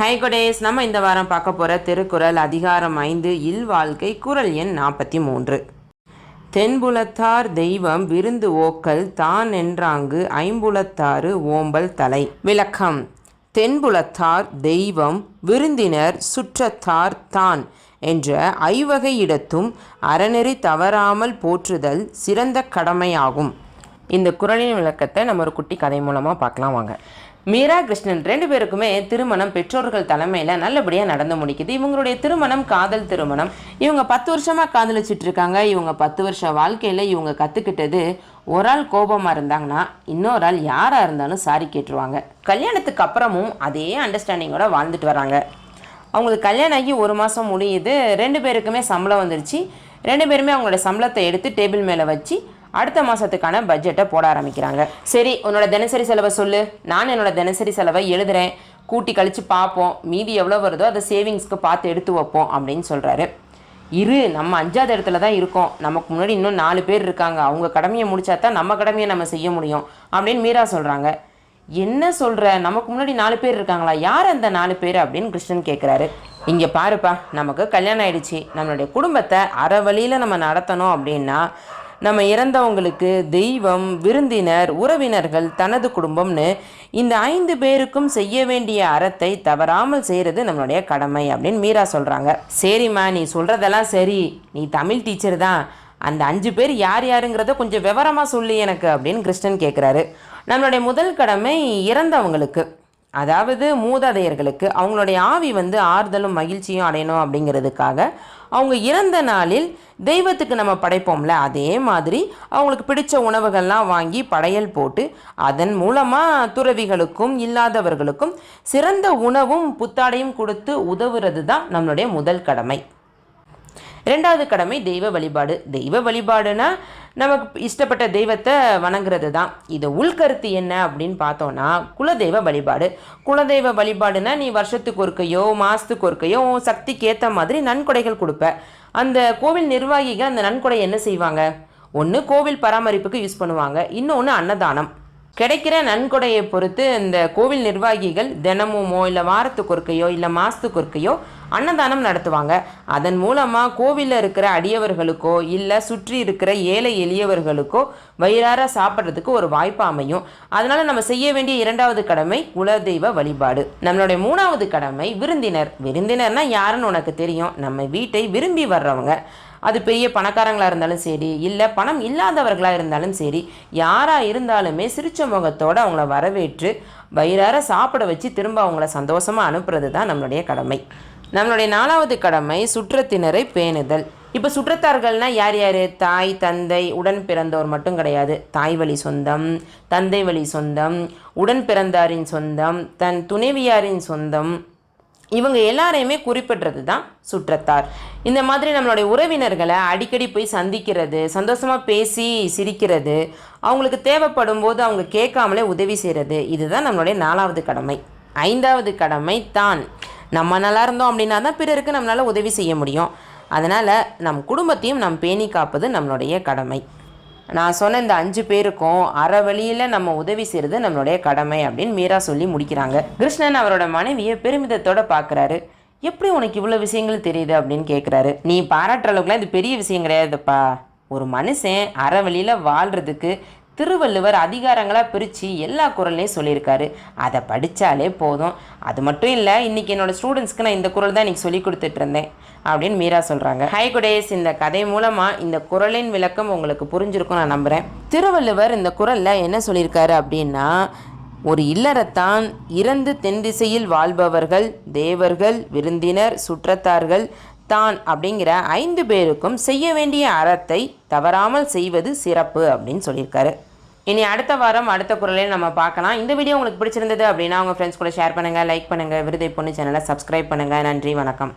High குடேஸ் நம்ம இந்த வாரம் பார்க்க போகிற திருக்குறள் அதிகாரம் ஐந்து இல் வாழ்க்கை எண் நாற்பத்தி மூன்று. தென்புலத்தார் தெய்வம் விருந்து ஓக்கல் தான் என்றாங்கு ஐம்புலத்தாறு ஓம்பல் தலை. விளக்கம். தென்புலத்தார் தெய்வம் விருந்தினர் சுற்றத்தார் தான் என்ற ஐவகையிடத்தும் அறநெறி தவறாமல் போற்றுதல் சிறந்த கடமையாகும். இந்த குறளின் விளக்கத்தை நம்ம ஒரு குட்டி கதை மூலமாக பார்க்கலாம் வாங்க. மீரா கிருஷ்ணன் ரெண்டு பேருக்குமே திருமணம் பெற்றோர்கள் தலைமையில் நல்லபடியாக நடந்து முடிக்குது. இவங்களுடைய திருமணம் காதல் திருமணம். இவங்க பத்து வருஷமாக காதலிச்சிட்டு இருக்காங்க. இவங்க பத்து வருஷ வாழ்க்கையில் இவங்க கற்றுக்கிட்டது ஒரு ஆள் கோபமாக இருந்தாங்கன்னா இன்னொரு ஆள் யாராக இருந்தாலும் சாரி கேட்டுருவாங்க. கல்யாணத்துக்கு அப்புறமும் அதே அண்டர்ஸ்டாண்டிங்கோட வாழ்ந்துட்டு வராங்க. அவங்களுக்கு கல்யாணம் ஆகி ஒரு மாதம் முடியுது. ரெண்டு பேருக்குமே சம்பளம் வந்துருச்சு. ரெண்டு பேருமே அவங்களோட சம்பளத்தை எடுத்து டேபிள் மேலே வச்சு அடுத்த மாதத்துக்கான பட்ஜெட்டை போட ஆரம்பிக்கிறாங்க. சரி உன்னோட தினசரி செலவை சொல்லு. நான் என்னோட தினசரி செலவை எழுதுறேன். கூட்டி கழித்து பார்ப்போம் மீதி எவ்வளோ வருதோ அதை சேவிங்ஸ்க்கு பார்த்து எடுத்து வைப்போம் அப்படின்னு சொல்கிறாரு இரு நம்ம அஞ்சாவது இடத்துல தான் இருக்கோம். நமக்கு முன்னாடி இன்னும் நாலு பேர் இருக்காங்க. அவங்க கடமையை முடிச்சா தான் நம்ம கடமையை நம்ம செய்ய முடியும் அப்படின்னு மீரா சொல்கிறாங்க என்ன சொல்கிற நமக்கு முன்னாடி நாலு பேர் இருக்காங்களா? யார் அந்த நாலு பேர் அப்படின்னு கிருஷ்ணன் கேட்குறாரு இங்கே பாருப்பா நமக்கு கல்யாணம் ஆயிடுச்சு. நம்மளுடைய குடும்பத்தை அற வழியில் நம்ம நடத்தணும் அப்படின்னா நம்ம இறந்தவங்களுக்கு தெய்வம் விருந்தினர் உறவினர்கள் தனது குடும்பம்னு இந்த ஐந்து பேருக்கும் செய்ய வேண்டிய அறத்தை தவறாமல் செய்கிறது நம்மளுடைய கடமை அப்படின்னு மீரா சொல்கிறாங்க சரிம்மா நீ சொல்கிறதெல்லாம் சரி. நீ தமிழ் டீச்சர் தான். அந்த அஞ்சு பேர் யார் யாருங்கிறத கொஞ்சம் விவரமாக சொல்லி எனக்கு அப்படின்னு கிருஷ்ணன் கேட்குறாரு நம்மளுடைய முதல் கடமை இறந்தவங்களுக்கு. அதாவது மூதாதையர்களுக்கு அவங்களுடைய ஆவி வந்து ஆறுதலும் மகிழ்ச்சியும் அடையணும் அப்படிங்கிறதுக்காக அவங்க இறந்த நாளில் தெய்வத்துக்கு நம்ம படைப்போம்ல அதே மாதிரி அவங்களுக்கு பிடிச்ச உணவுகள்லாம் வாங்கி படையல் போட்டு அதன் மூலமாக துறவிகளுக்கும் இல்லாதவர்களுக்கும் சிறந்த உணவும் புத்தாடையும் கொடுத்து உதவுறது தான் நம்மளுடைய முதல் கடமை. ரெண்டாவது கடமை தெய்வ வழிபாடு. தெய்வ வழிபாடுனா நமக்கு இஷ்டப்பட்ட தெய்வத்தை வணங்குறது தான் இது உள்கருத்து என்ன அப்படின்னு பார்த்தோன்னா குலதெய்வ வழிபாடு. குலதெய்வ வழிபாடுனா நீ வருஷத்துக்கு ஒருக்கையோ மாதத்துக்கு ஒருக்கையோ உன் சக்திக்கு ஏற்ற மாதிரி நன்கொடைகள் கொடுப்ப. அந்த கோவில் நிர்வாகிகள் அந்த நன்கொடை என்ன செய்வாங்க? ஒன்று கோவில் பராமரிப்புக்கு யூஸ் பண்ணுவாங்க. இன்னொன்று அன்னதானம். கிடைக்கிற நன்கொடையை பொறுத்து இந்த கோவில் நிர்வாகிகள் தினமுமோ இல்லை வாரத்துக்கு ஒருக்கையோ இல்லை மாதத்துக்கு ஒருக்கையோ அன்னதானம் நடத்துவாங்க. அதன் மூலமாக கோவிலில் இருக்கிற அடியவர்களுக்கோ இல்லை சுற்றி இருக்கிற ஏழை எளியவர்களுக்கோ வயிறார சாப்பிட்றதுக்கு ஒரு வாய்ப்பு அமையும். அதனால் நம்ம செய்ய வேண்டிய இரண்டாவது கடமை குலதெய்வ வழிபாடு. நம்மளுடைய மூணாவது கடமை விருந்தினர். விருந்தினர்னா யாருன்னு உனக்கு தெரியும். நம்ம வீட்டை விரும்பி வர்றவங்க. அது பெரிய பணக்காரங்களாக இருந்தாலும் சரி இல்லை பணம் இல்லாதவர்களாக இருந்தாலும் சரி யாராக இருந்தாலுமே சிரிச்ச முகத்தோடு அவங்கள வரவேற்று வயிறார சாப்பிட வச்சு திரும்ப அவங்கள சந்தோஷமாக அனுப்புறது தான் நம்மளுடைய கடமை. நம்மளுடைய நாலாவது கடமை சுற்றத்தினரை பேணுதல். இப்போ சுற்றத்தார்கள்னால் யார் யார்? தாய் தந்தை உடன் பிறந்தோர் மட்டும் கிடையாது. தாய் வழி சொந்தம் தந்தை வழி சொந்தம் உடன் பிறந்தாரின் சொந்தம் தன் துணைவியாரின் சொந்தம். இவங்க எல்லாரையுமே குறிப்பிடுறது தான் சுற்றத்தார். இந்த மாதிரி நம்மளுடைய உறவினர்களை அடிக்கடி போய் சந்திக்கிறது சந்தோஷமாக பேசி சிரிக்கிறது அவங்களுக்கு தேவைப்படும் போது அவங்க கேட்காமலே உதவி செய்கிறது இதுதான் நம்மளுடைய நாலாவது கடமை. ஐந்தாவது கடமை தான். நம்ம நல்லா இருந்தோம் அப்படின்னா தான் பிறருக்கு நம்மளால் உதவி செய்ய முடியும். அதனால் நம் குடும்பத்தையும் நாம் பேணி காப்பது நம்மளுடைய கடமை. நான் சொன்ன இந்த அஞ்சு பேருக்கும் அற வழியில் நம்ம உதவி செய்கிறது நம்மளுடைய கடமை அப்படின்னு மீரா சொல்லி முடிக்கிறாங்க. கிருஷ்ணன் அவரோட மனைவியை பெருமிதத்தோட பார்க்குறாரு எப்படி உனக்கு இவ்வளோ விஷயங்கள் தெரியுது அப்படின்னு கேட்குறாரு நீ பாராட்டுற அளவுக்குலாம் இது பெரிய விஷயம் கிடையாதுப்பா. ஒரு மனுஷன் அற வழியில் வாழ்கிறதுக்கு திருவள்ளுவர் அதிகாரங்களாக பிரித்து எல்லா குரல்லையும் சொல்லியிருக்காரு. அதை படித்தாலே போதும். அது மட்டும் இல்லை இன்றைக்கி என்னோடய ஸ்டூடெண்ட்ஸ்க்கு நான் இந்த குரல் தான் இன்றைக்கி சொல்லி கொடுத்துட்டு இருந்தேன் அப்படின்னு மீரா சொல்கிறாங்க ஹை குடேஸ் இந்த கதை மூலமாக இந்த குரலின் விளக்கம் உங்களுக்கு புரிஞ்சிருக்கும் நான் நம்புகிறேன் திருவள்ளுவர் இந்த குரலில் என்ன சொல்லியிருக்காரு அப்படின்னா ஒரு இல்லறத்தான் இறந்து தென் திசையில் வாழ்பவர்கள் தேவர்கள் விருந்தினர் சுற்றத்தார்கள் தான் அப்படிங்கிற ஐந்து பேருக்கும் செய்ய வேண்டிய அறத்தை தவறாமல் செய்வது சிறப்பு அப்படின்னு சொல்லியிருக்காரு. இனி அடுத்த வாரம் அடுத்த குரலையும் நம்ம பார்க்கலாம். இந்த வீடியோ உங்களுக்கு பிடிச்சிருந்தது அப்படின்னா உங்கள் ஃப்ரெண்ட்ஸ் கூட ஷேர் பண்ணுங்கள் லைக் பண்ணுங்கள் விருதை பொண்ணு சேனலை சப்ஸ்கிரைப் பண்ணுங்கள் நன்றி வணக்கம்.